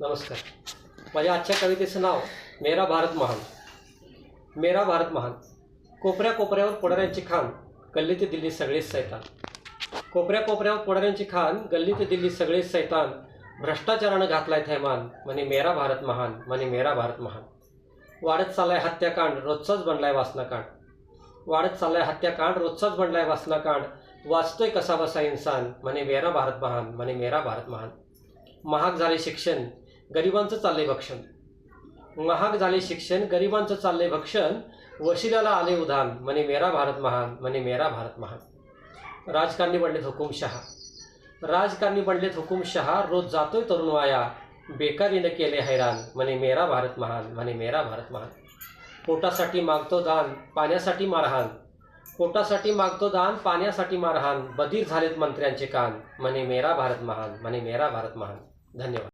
नमस्कार. माझ्या आजच्या कवितेचं नाव मेरा भारत महान. मेरा भारत महान. कोपऱ्या कोपऱ्यावर पुढाऱ्यांची खान गल्ली ते दिल्ली सगळेच सैतान. कोपऱ्या कोपऱ्यावर पुढाऱ्यांची खान गल्ली ते दिल्ली सगळेच सैतान. भ्रष्टाचारानं घातलाय थैमान म्हणे मेरा भारत महान म्हणे मेरा भारत महान. वाढत चाललाय हत्याकांड रोजचाच बनलाय वासनाकांड. वाढत चाललाय हत्याकांड रोजचाच बनलाय वासनाकांड. वाचतोय कसा बसा इन्सान म्हणे मेरा भारत महान म्हणे मेरा भारत महान. महाग झाले शिक्षण गरिबांचं चाललंय भक्षण. महाग झाले शिक्षण गरिबांचं चाललंय भक्षण. वशिलाला आले उधान. म्हणे मेरा भारत महान. म्हणे मेरा भारत महान. राजकारणी बनलेत हुकुमशहा राजकारणी बनलेत हुकुमशहा रोज जातोय तरुण वाया. बेकारीनं केले हैराण. म्हणे मेरा भारत महान. म्हणे मेरा भारत महान. पोटासाठी मागतो दान पाण्यासाठी मारहाण. पोटासाठी मागतो दान पाण्यासाठी मारहाण. बधीर झालेत मंत्र्यांचे कान. म्हणे मेरा भारत महान. म्हणे मेरा भारत महान. धन्यवाद.